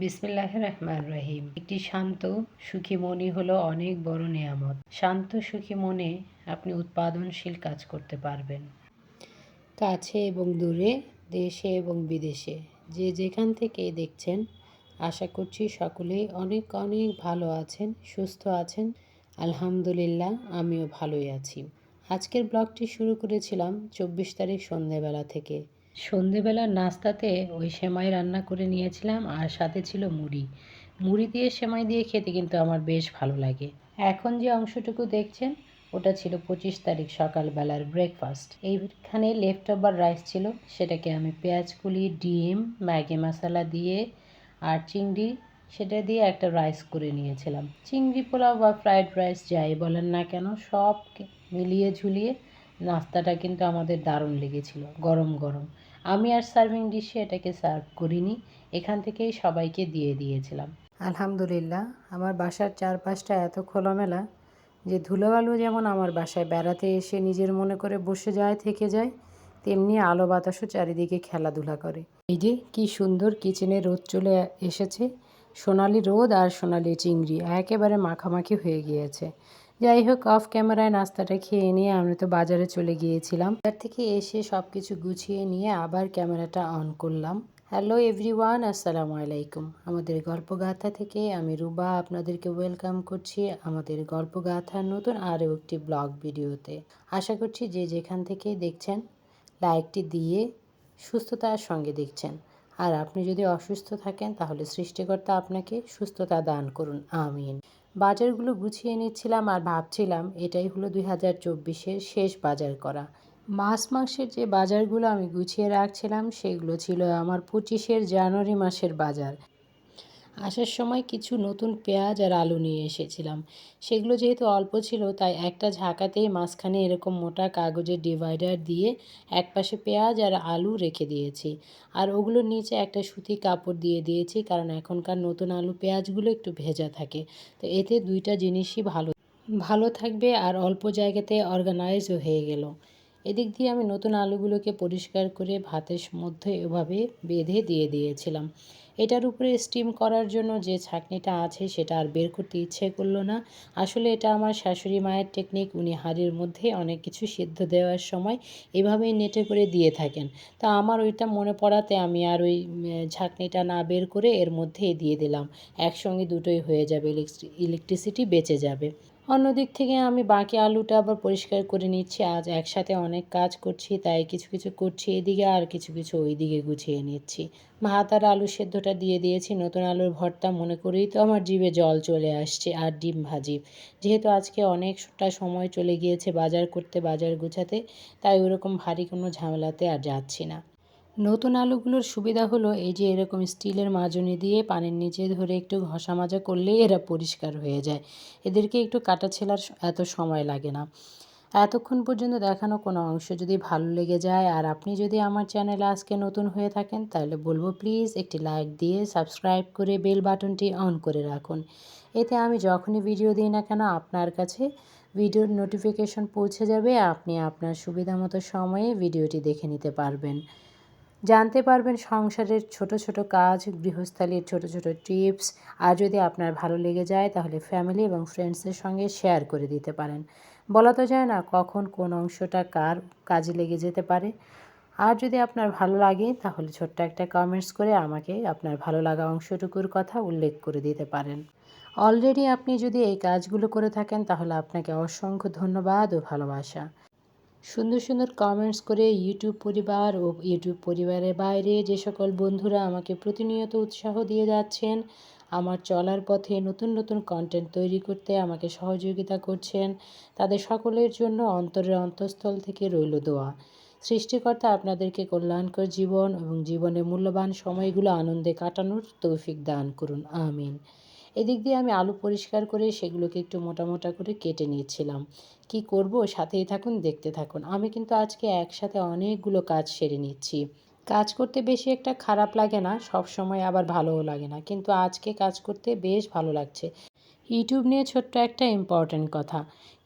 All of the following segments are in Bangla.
বিসমিল্লাহ রহমান রহিম। একটি শান্ত সুখী মনই হলো অনেক বড় নেয়ামত। শান্ত সুখী মনে আপনি উৎপাদনশীল কাজ করতে পারবেন। কাছে এবং দূরে, দেশে এবং বিদেশে। যে যেখান থেকে দেখছেন, আশা করছি সকলেই অনেক অনেক ভালো আছেন, সুস্থ আছেন। আলহামদুলিল্লাহ, আমিও ভালোই আছি। আজকের ব্লগটি শুরু করেছিলাম চব্বিশ তারিখ সন্ধেবেলা থেকে। সন্ধেবেলার নাস্তাতে ওই সেমাই রান্না করে নিয়েছিলাম আর সাথে ছিল মুড়ি। মুড়ি দিয়ে সেমাই দিয়ে খেতে কিন্তু আমার বেশ ভালো লাগে। এখন যে অংশটুকু দেখছেন, ওটা ছিল পঁচিশ তারিখ সকালবেলার ব্রেকফাস্ট এইখানে লেফট ওভার রাইস ছিল, সেটাকে আমি পেঁয়াজ কুলি, ডিম, ম্যাগি মশলা দিয়ে আর চিংড়ি, সেটা দিয়ে একটা রাইস করে নিয়েছিলাম। চিংড়ি পোলাও বা ফ্রাইড রাইস যাই বলেন না কেন, সব মিলিয়ে ঝুলিয়ে নাস্তাটা কিন্তু আমাদের দারুণ লেগেছিল, গরম গরম। আমি আর সার্ভিং ডিশে এটাকে সার্ভ করিনি, এখান থেকেই সবাইকে দিয়ে দিয়েছিলাম। আলহামদুলিল্লাহ, আমার বাসার চারপাশটা এত খোলামেলা যে ধুলোবালু যেমন আমার বাসায় বেড়াতে এসে নিজের মনে করে বসে যায়, থেকে যায়, তেমনি আলো বাতাসও চারিদিকে খেলাধুলা করে। এই যে কি সুন্দর কিচেনে রোদ চলে এসেছে, সোনালি রোদ আর সোনালি চিংড়ি, একেবারে মাখামাখি হয়ে গিয়েছে। যাই হোক অফ ক্যামেরায় নাস্তাটা খেয়ে নিয়ে আমরা তো বাজারে চলে গিয়েছিলাম। তার থেকে এসে সব কিছু গুছিয়ে নিয়ে আবার ক্যামেরাটা অন করলাম। হ্যালো এভরিওয়ান আসসালামু আলাইকুম। আমাদের গল্পগাথা থেকে আমি রুবা আপনাদেরকে ওয়েলকাম করছি আমাদের গল্পগাথার নতুন আরও একটি ব্লগ ভিডিওতে আশা করছি যে যেখান থেকে দেখছেন লাইকটি দিয়ে সুস্থতার সঙ্গে দেখছেন। আর আপনি যদি অসুস্থ থাকেন, তাহলে সৃষ্টিকর্তা আপনাকে সুস্থতা দান করুন। আমিন। বাজারগুলো গুছিয়ে নিচ্ছিলাম আর ভাবছিলাম এটাই হলো দুই হাজার চব্বিশের শেষ বাজার করা। মাস মাসের যে বাজারগুলো আমি গুছিয়ে রাখছিলাম, সেগুলো ছিল আমার পঁচিশের জানুয়ারি মাসের বাজার। আসার সময় কিছু নতুন পেঁয়াজ আর আলু নিয়ে এসেছিলাম। সেগুলো যেহেতু অল্প ছিল, তাই একটা ঝাঁকাতেই মাঝখানে এরকম মোটা কাগজের ডিভাইডার দিয়ে এক পাশে পেঁয়াজ আর আলু রেখে দিয়েছি। আর ওগুলোর নিচে একটা সুতি কাপড় দিয়ে দিয়েছি, কারণ এখনকার নতুন আলু পেঁয়াজগুলো একটু ভেজা থাকে। তো এতে দুইটা জিনিসই ভালো ভালো থাকবে আর অল্প জায়গাতে অর্গানাইজও হয়ে গেল। এদিক দিয়ে আমি নতুন আলুগুলোকে পরিষ্কার করে ভাতের মধ্যে এভাবে বেঁধে দিয়ে দিয়েছিলাম। এটার উপরে স্টিম করার জন্য যে ছাঁকনিটা আছে সেটা আর বের করতে ইচ্ছে করল না। আসলে এটা আমার শাশুড়ি মায়ের টেকনিক উনি হাড়ির মধ্যে অনেক কিছু সিদ্ধ দেওয়ার সময় এভাবেই নেটে করে দিয়ে থাকেন। তা আমার ওইটা মনে পড়াতে আমি আর ওই ছাঁকনিটা না বের করে এর মধ্যেই দিয়ে দিলাম। একসঙ্গে দুটোই হয়ে যাবে ইলেকট্রিসিটি বেঁচে যাবে। অন্যদিক থেকে আমি বাকি আলুটা আবার পরিষ্কার করে নিচ্ছি। আজ একসাথে অনেক কাজ করছি, তাই কিছু কিছু করছি এদিকে আর কিছু কিছু ওই দিকে গুছিয়ে নিচ্ছি। ভাত আর আলু সেদ্ধটা দিয়ে দিয়েছি, নতুন আলুর ভর্তা মনে করেই তো আমার জিভে জল চলে আসছে আর ডিম ভাজি। যেহেতু আজকে অনেকটা সময় চলে গিয়েছে বাজার করতে, বাজার গুছাতে, তাই ওরকম ভারী কোনো ঝামেলাতে আর যাচ্ছি না। নতুন আলুগুলোর সুবিধা হলো এই যে এরকম স্টিলের মাজনি দিয়ে পানির নিচে ধরে একটু ঘষা মাজা করলেই এরা পরিষ্কার হয়ে যায়। এদেরকে একটু কাটা ছেলার এত সময় লাগে না। এতক্ষণ পর্যন্ত দেখানো কোনো অংশ যদি ভালো লেগে যায় আর আপনি যদি আমার চ্যানেলে আজকে নতুন হয়ে থাকেন, তাহলে বলব প্লিজ একটি লাইক দিয়ে সাবস্ক্রাইব করে বেল বাটনটি অন করে রাখুন। এতে আমি যখনই ভিডিও দিই না কেন আপনার কাছে ভিডিওর নোটিফিকেশন পৌঁছে যাবে, আপনি আপনার সুবিধা মতো সময়ে ভিডিওটি দেখে নিতে পারবেন। জানতে পারবেন সংসারের ছোট ছোট কাজ, গৃহস্থালির ছোট ছোট টিপস। আর যদি আপনার ভালো লেগে যায়, তাহলে ফ্যামিলি এবং ফ্রেন্ডসদের সঙ্গে শেয়ার করে দিতে পারেন। বলা তো যায় না কখন কোন অংশটা কার কাজে লেগে যেতে পারে। আর যদি আপনার ভালো লাগে, তাহলে ছোট্ট একটা কমেন্টস করে আমাকে আপনার ভালো লাগা অংশটুকুর কথা উল্লেখ করে দিতে পারেন। অলরেডি আপনি যদি এই কাজগুলো করে থাকেন, তাহলে আপনাকে অসংখ্য ধন্যবাদ ও ভালোবাসা। সুন্দর সুন্দর কমেন্টস করে ইউটিউব পরিবার ও ইউটিউব পরিবারের বাইরে যে সকল বন্ধুরা আমাকে প্রতিনিয়ত উৎসাহ দিয়ে যাচ্ছেন, আমার চলার পথে নতুন নতুন কন্টেন্ট তৈরি করতে আমাকে সহযোগিতা করছেন, তাদের সকলের জন্য অন্তরের অন্তঃস্থল থেকে রইল দোয়া। সৃষ্টিকর্তা আপনাদেরকে কল্যাণকর জীবন এবং জীবনের মূল্যবান সময়গুলো আনন্দে কাটানোর তৌফিক দান করুন। আমিন। এদিক দিয়ে আমি আলু পরিষ্কার করে সেগুলোকে একটু মোটা মোটা করে কেটে নিয়েছিলাম। কি করব? সাথেই থাকুন, দেখতে থাকুন। আমি কিন্তু আজকে একসাথে অনেকগুলো কাজ সেরে নিচ্ছি। কাজ করতে বেশি একটা খারাপ লাগে না, সব সময় আবার ভালোও লাগে না। কিন্তু আজকে কাজ করতে বেশ ভালো লাগছে। ইউটিউব নিয়ে ছোট্ট একটা ইম্পর্ট্যান্ট কথা।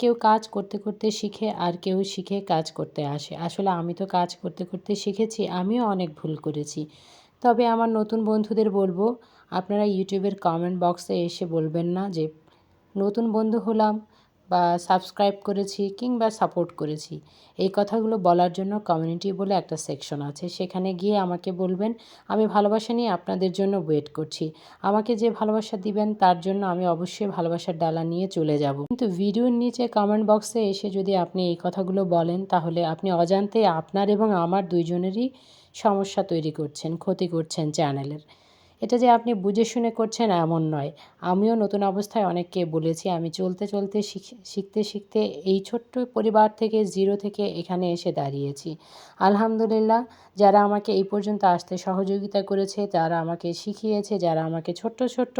কেউ কাজ করতে করতে শিখে আর কেউ শিখে কাজ করতে আসে। আসলে আমি তো কাজ করতে করতে শিখেছি, আমিও অনেক ভুল করেছি। তবে আমার নতুন বন্ধুদের বলব, আপনারা ইউটিউবের কমেন্ট বক্সে এসে বলবেন না যে, নতুন বন্ধু হলাম বা সাবস্ক্রাইব করেছি কিংবা সাপোর্ট করেছি। এই কথাগুলো বলার জন্য কমিউনিটি বলে একটা সেকশন আছে। সেখানে গিয়ে আমাকে বলবেন, আমি ভালোবাসা নিয়ে আপনাদের জন্য ওয়েট করছি। আমাকে যে ভালোবাসা দিবেন তার জন্য আমি অবশ্যই ভালোবাসার ডালা নিয়ে চলে যাব। কিন্তু ভিডিওর নিচে কমেন্ট বক্সে এসে যদি আপনি এই কথাগুলো বলেন, তাহলে আপনি অজান্তে আপনার এবং আমার দুইজনেরই সমস্যা তৈরি করছেন, ক্ষতি করছেন চ্যানেলের এটা যে আপনি বুঝে শুনে করছেন এমন নয়। আমিও নতুন অবস্থায় অনেককে বলেছি, আমি চলতে চলতে শিখতে শিখতে এই ছোট্ট পরিবার থেকে জিরো থেকে এখানে এসে দাঁড়িয়েছি। আলহামদুলিল্লাহ, যারা আমাকে এই পর্যন্ত আসতে সহযোগিতা করেছে, যারা আমাকে শিখিয়েছে, যারা আমাকে ছোট্ট ছোট্ট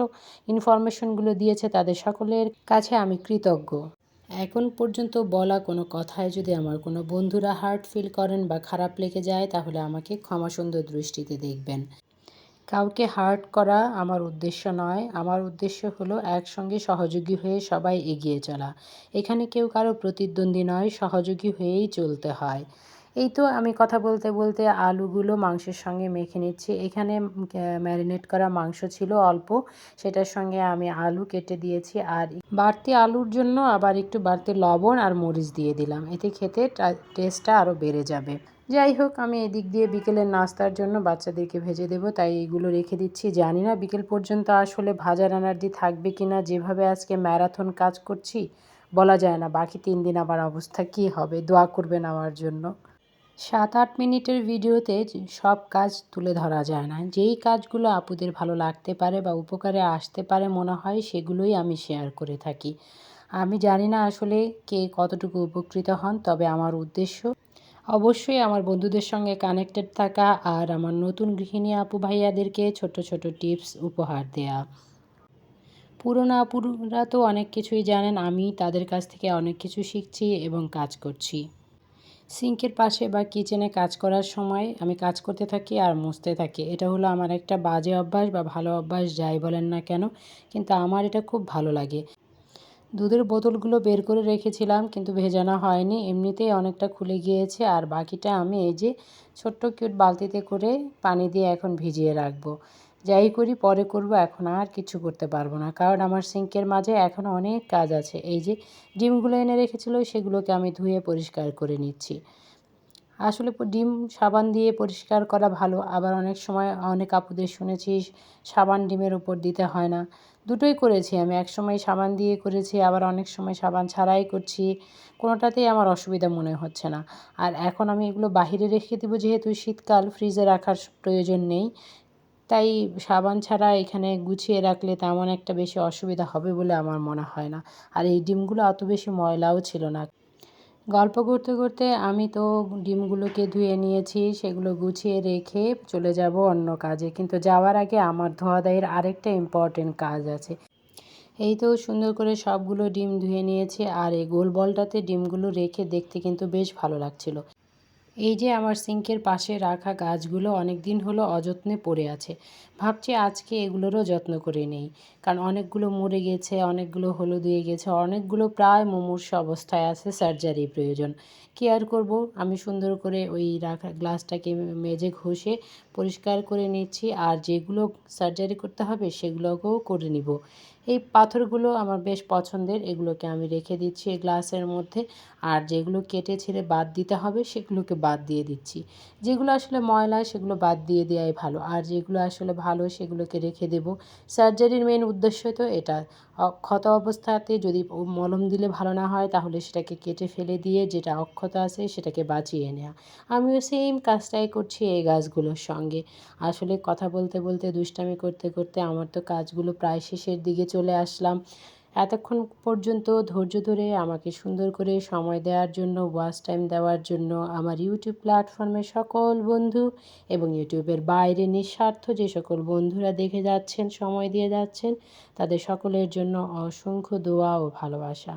ইনফরমেশনগুলো দিয়েছে, তাদের সকলের কাছে আমি কৃতজ্ঞ। এখন পর্যন্ত বলা কোনো কথায় যদি আমার কোনো বন্ধুরা হার্ট ফিল করেন বা খারাপ লেগে যায়, তাহলে আমাকে ক্ষমা সুন্দর দৃষ্টিতে দেখবেন। কাউকে হার্ট করা আমার উদ্দেশ্য নয়। আমার উদ্দেশ্য হলো একসঙ্গে সহযোগী হয়ে সবাই এগিয়ে চলা। এখানে কেউ কারও প্রতিদ্বন্দ্বী নয়, সহযোগী হয়েই চলতে হয়। এই তো আমি কথা বলতে বলতে আলুগুলো মাংসের সঙ্গে মেখে নিচ্ছি। এখানে ম্যারিনেট করা মাংস ছিল অল্প, সেটার সঙ্গে আমি আলু কেটে দিয়েছি আর বাড়তি আলুর জন্য আবার একটু বাড়তি লবণ আর মরিচ দিয়ে দিলাম। এতে খেতে টেস্টটা আরও বেড়ে যাবে। যাই হোক, আমি এদিক দিয়ে বিকেলের নাস্তার জন্য বাচ্চাদেরকে ভেজে দেবো, তাই এইগুলো রেখে দিচ্ছি। জানি না বিকেল পর্যন্ত আসলে ভাজা এনার্জি থাকবে কি না যেভাবে আজকে ম্যারাথন কাজ করছি, বলা যায় না। বাকি তিন দিন আমার অবস্থা কি হবে? দোয়া করবেন আমার জন্য। সাত আট মিনিটের ভিডিওতে সব কাজ তুলে ধরা যায় না। যেই কাজগুলো আপুদের ভালো লাগতে পারে বা উপকারে আসতে পারে মনে হয় সেগুলোই আমি শেয়ার করে থাকি। আমি জানি না আসলে কে কতটুকু উপকৃত হন, তবে আমার উদ্দেশ্য, অবশ্যই আমার বন্ধুদের সঙ্গে কানেক্টেড থাকা আর আমার নতুন গৃহিণী আপু ভাইয়াদেরকে ছোট ছোট টিপস উপহার দেয়া। পুরনো আপুরা তো অনেক কিছুই জানেন, আমি তাদের কাছ থেকে অনেক কিছু শিখছি এবং কাজ করছি। সিঙ্কের পাশে বা কিচেনে কাজ করার সময় আমি কাজ করতে থাকি আর মুছতে থাকি। এটা হলো আমার একটা বাজে অভ্যাস বা ভালো অভ্যাস, যাই বলেন না কেন, কিন্তু আমার এটা খুব ভালো লাগে। দুধের বোতলগুলো বের করে রেখেছিলাম, কিন্তু ভেজানো হয়নি। এমনিতেই অনেকটা খুলে গিয়েছে আর বাকিটা আমি এই যে ছোট্ট কিউট বালতিতে করে পানি দিয়ে এখন ভিজিয়ে রাখব। যাই করি, পরে করব, এখন আর কিছু করতে পারব না। কারণ আমার সিঙ্কের মাঝে এখন অনেক কাজ আছে। এই যে ডিমগুলো এনে রেখেছিল, সেগুলোকে আমি ধুয়ে পরিষ্কার করে নিচ্ছি। আসলে ডিম সাবান দিয়ে পরিষ্কার করা ভালো। আবার অনেক সময় অনেক আপুদের শুনেছি, সাবান ডিমের উপর দিতে হয় না। দুটোই করেছি আমি। এক সময় সাবান দিয়ে করেছি, আবার অনেক সময় সাবান ছাড়াই করছি। কোনোটাতেই আমার অসুবিধা মনে হচ্ছে না। আর এখন আমি এগুলো বাহিরে রেখে দেবো, যেহেতু শীতকাল, ফ্রিজে রাখার প্রয়োজন নেই। তাই সাবান ছাড়া এখানে গুছিয়ে রাখলে তেমন একটা বেশি অসুবিধা হবে বলে আমার মনে হয় না। আর এই ডিমগুলো অত বেশি ময়লাও ছিল না। গল্প করতে করতে আমি তো ডিমগুলোকে ধুয়ে নিয়েছি, সেগুলো গুছিয়ে রেখে চলে যাব অন্য কাজে। কিন্তু যাওয়ার আগে আমার ধোয়া দায়ের আরেকটা ইম্পর্টেন্ট কাজ আছে। এই তো সুন্দর করে সবগুলো ডিম ধুয়ে নিয়েছি আর এই গোল বলটাতে ডিমগুলো রেখে দেখতে কিন্তু বেশ ভালো লাগছিল। এই যে আমার সিঙ্কের পাশে রাখা গাছগুলো অনেক দিন হলো অযত্নে পড়ে আছে। ভাবছি আজকে এগুলোরও যত্ন করে নেই। কারণ অনেকগুলো মরে গেছে, অনেকগুলো হলুদ হয়ে গেছে, অনেকগুলো প্রায় মুমূর্ষ অবস্থায় আছে সার্জারি প্রয়োজন। কি আর করব? আমি সুন্দর করে ওই রাখা গ্লাসটাকে মেজে ঘষে পরিষ্কার করে নিচ্ছি আর যেগুলো সার্জারি করতে হবে সেগুলোকেও করে নিব। এই পাথরগুলো আমার বেশ পছন্দের, এগুলোকে আমি রেখে দিচ্ছি এই গ্লাসের মধ্যে আর যেগুলো কেটে ছেড়ে বাদ দিতে হবে সেগুলোকে বাদ দিয়ে দিচ্ছি। যেগুলো আসলে ময়লা সেগুলো বাদ দিয়ে দেওয়াই ভালো আর যেগুলো আসলে ভালো সেগুলোকে রেখে দেব। সার্জারির মেন উদ্দেশ্য তো এটা। অক্ষত অবস্থাতে যদি মলম দিলে ভালো না হয়, তাহলে সেটাকে কেটে ফেলে দিয়ে যেটা অক্ষত আছে, সেটাকে বাঁচিয়ে নেওয়া আমিও সেম কাজটাই করছি এই গাছগুলোর সঙ্গে। আসলে কথা বলতে বলতে দুষ্টামি করতে করতে আমার তো কাজগুলো প্রায় শেষের দিকে চলে আসলাম। এতক্ষণ পর্যন্ত ধৈর্য ধরে আমাকে সুন্দর করে সময় দেওয়ার জন্য, ওয়াচ টাইম দেওয়ার জন্য আমার ইউটিউব প্ল্যাটফর্মের সকল বন্ধু এবং ইউটিউবের বাইরে নিঃস্বার্থ যে সকল বন্ধুরা দেখে যাচ্ছেন, সময় দিয়ে যাচ্ছেন, তাদের সকলের জন্য অসংখ্য দোয়া ও ভালোবাসা।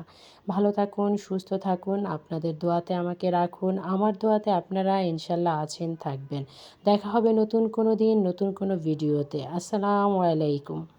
ভালো থাকুন, সুস্থ থাকুন, আপনাদের দোয়াতে আমাকে রাখুন। আমার দোয়াতে আপনারা ইনশাল্লাহ আছেন, থাকবেন। দেখা হবে নতুন কোনো দিন, নতুন কোনো ভিডিওতে। আসসালামু আলাইকুম।